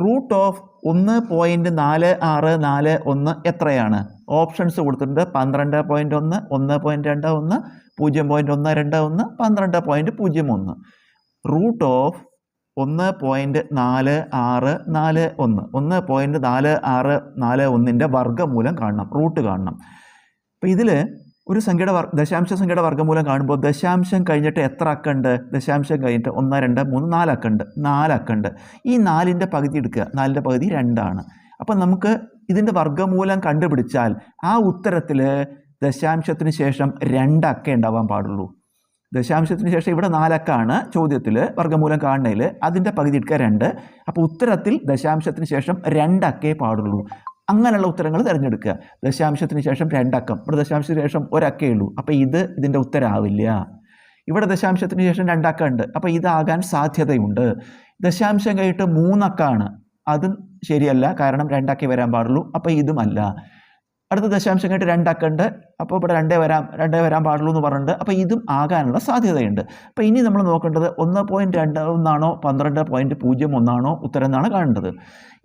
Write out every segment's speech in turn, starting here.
Root of ഒന്ന് point നാല് ആറ് നാല് ഒന്ന് എത്രയാണ്? ഓപ്ഷൻസ് കൊടുത്തിട്ടുണ്ട്. പന്ത്രണ്ട് പോയിന്റ് ഒന്ന് ഒന്ന് പോയിന്റ് രണ്ട് ഒന്ന് പൂജ്യം പോയിന്റ് ഒന്ന് രണ്ട് ഒന്ന് പന്ത്രണ്ട് പോയിന്റ് പൂജ്യം ഒന്ന്. റൂട്ട് ഓഫ് ഒന്ന് പോയിന്റ് നാല് ആറ് നാല് ഒന്ന്. ഒന്ന് പോയിന്റ് നാല് ആറ് നാല് ഒന്നിന്റെ വർഗമൂലം കാണണം. റൂട്ട് കാണണം. അപ്പോൾ ഇതിൽ ഒരു സംഖ്യയുടെ വർ ദശാംശ സംഖ്യയുടെ വർഗമൂലം കാണുമ്പോൾ ദശാംശം കഴിഞ്ഞിട്ട് എത്ര അക്കുണ്ട്? ദശാംശം കഴിഞ്ഞിട്ട് ഒന്ന് രണ്ട് മൂന്ന് നാല് നാലക്കുണ്ട് നാല് അക്കമുണ്ട് ഈ നാലിന്റെ പകുതി എടുക്കുക. നാലിന്റെ പകുതി രണ്ടാണ്. അപ്പം നമുക്ക് ഇതിന്റെ വർഗമൂലം കണ്ടുപിടിച്ചാൽ ആ ഉത്തരത്തിൽ ദശാംശത്തിന് ശേഷം രണ്ടക്ക ഉണ്ടാവാൻ പാടുള്ളൂ. ദശാംശത്തിന് ശേഷം ഇവിടെ നാലക്കാണ് ചോദ്യത്തിൽ വർഗമൂലം കാണുന്നതിൽ. അതിന്റെ പകുതി എടുക്കുക രണ്ട്. അപ്പോൾ ഉത്തരത്തിൽ ദശാംശത്തിന് ശേഷം രണ്ടക്കേ പാടുള്ളൂ. അങ്ങനെയുള്ള ഉത്തരങ്ങൾ തിരഞ്ഞെടുക്കുക. ദശാംശത്തിന് ശേഷം രണ്ടക്കം. ഇവിടെ ദശാംശത്തിന് ശേഷം ഒരക്കേ ഉള്ളൂ. അപ്പോൾ ഇത് ഇതിന്റെ ഉത്തരമാവില്ല ഇവിടെ ദശാംശത്തിന് ശേഷം രണ്ടക്കം ഉണ്ട് അപ്പോൾ ഇതാകാൻ സാധ്യതയുണ്ട്. ദശാംശം കഴിഞ്ഞിട്ട് മൂന്നക്കാണ്. അതും ശരിയല്ല. കാരണം രണ്ടക്കേ വരാൻ പാടുള്ളൂ. അപ്പോൾ ഇതുമല്ല. അടുത്ത ദശാംശം കഴിഞ്ഞിട്ട് രണ്ടക്കുണ്ട്. അപ്പോൾ ഇവിടെ രണ്ടേ വരാം രണ്ടേ വരാൻ പാടുള്ളൂ എന്ന് പറഞ്ഞിട്ടുണ്ട്. അപ്പോൾ ഇതും ആകാനുള്ള സാധ്യതയുണ്ട്. അപ്പോൾ ഇനി നമ്മൾ നോക്കേണ്ടത് ഒന്ന് പോയിന്റ് രണ്ട് ഒന്നാണോ പന്ത്രണ്ട് പോയിന്റ് പൂജ്യം ഒന്നാണോ ഉത്തരം എന്നാണ് കാണേണ്ടത്.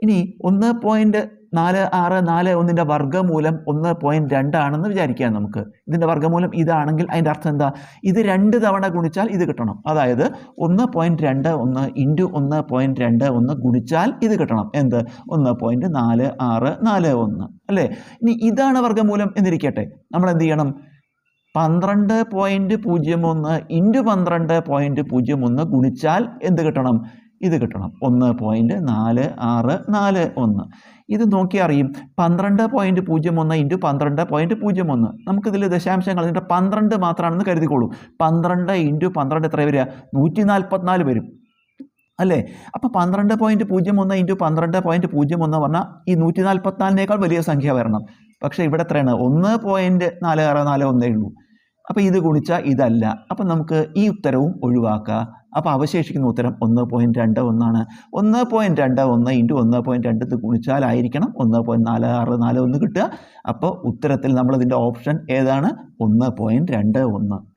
ഇനി ഒന്ന് പോയിന്റ് നാല് ആറ് നാല് ഒന്നിന്റെ വർഗമൂലം ഒന്ന് പോയിന്റ് രണ്ടാണെന്ന് വിചാരിക്കാം നമുക്ക്. ഇതിന്റെ വർഗമൂലം ഇതാണെങ്കിൽ അതിന്റെ അർത്ഥം എന്താ? ഇത് രണ്ട് തവണ ഗുണിച്ചാൽ ഇത് കിട്ടണം. അതായത് ഒന്ന് പോയിന്റ് രണ്ട് ഒന്ന് ഇന്റു ഒന്ന് പോയിന്റ് രണ്ട് ഒന്ന് ഗുണിച്ചാൽ ഇത് കിട്ടണം. എന്ത്? ഒന്ന് പോയിന്റ് നാല് ആറ് നാല് ഒന്ന്. അല്ലേ? ഇനി ഇതാണ് വർഗമൂലം എന്നിരിക്കട്ടെ. നമ്മൾ എന്ത് ചെയ്യണം? പന്ത്രണ്ട് പോയിന്റ് പൂജ്യം ഒന്ന് ഇന്റു പന്ത്രണ്ട് പോയിന്റ് പൂജ്യം ഒന്ന് ഗുണിച്ചാൽ എന്ത് കിട്ടണം? ഇത് കിട്ടണം. ഒന്ന് പോയിന്റ് നാല് ആറ് നാല് ഒന്ന്. ഇത് നോക്കി അറിയും. പന്ത്രണ്ട് പോയിന്റ് പൂജ്യം ഒന്ന് ഇന്റു പന്ത്രണ്ട് പോയിന്റ് പൂജ്യം ഒന്ന്. നമുക്കിതിൽ ദശാംശങ്ങൾ കളഞ്ഞിട്ട് പന്ത്രണ്ട് മാത്രമാണെന്ന് കരുതിക്കോളൂ. പന്ത്രണ്ട് ഇന്റു പന്ത്രണ്ട് എത്ര വരിക? നൂറ്റി നാൽപ്പത്തിനാല് വരും. അല്ലേ? അപ്പോൾ പന്ത്രണ്ട് പോയിന്റ് പൂജ്യം ഒന്ന് ഇന്റു പന്ത്രണ്ട് പോയിന്റ് പൂജ്യം ഒന്ന് പറഞ്ഞാൽ ഈ നൂറ്റി നാൽപ്പത്തിനാലിനേക്കാൾ വലിയ സംഖ്യ വരണം. പക്ഷേ ഇവിടെ എത്രയാണ്? ഒന്ന് പോയിന്റ് നാല് ആറ് നാല് ഒന്നേ ഉള്ളൂ. അപ്പോൾ ഇത് ഗുണിച്ചാൽ ഇതല്ല. അപ്പം നമുക്ക് ഈ ഉത്തരവും ഒഴിവാക്കാം. അപ്പോൾ അവശേഷിക്കുന്ന ഉത്തരം ഒന്ന് പോയിന്റ് രണ്ട് ഒന്നാണ്. ഒന്ന് പോയിന്റ് രണ്ട് ഒന്ന് ഇന്റു ഒന്ന് പോയിന്റ് രണ്ട് ഇത് ഗുണിച്ചാലായിരിക്കണം. ഒന്ന് പോയിന്റ് നാല് ആറ് നാല് ഒന്ന് കിട്ടുക. അപ്പോൾ ഉത്തരത്തിൽ നമ്മളിതിന്റെ ഓപ്ഷൻ ഏതാണ്? ഒന്ന് പോയിന്റ് രണ്ട് ഒന്ന്.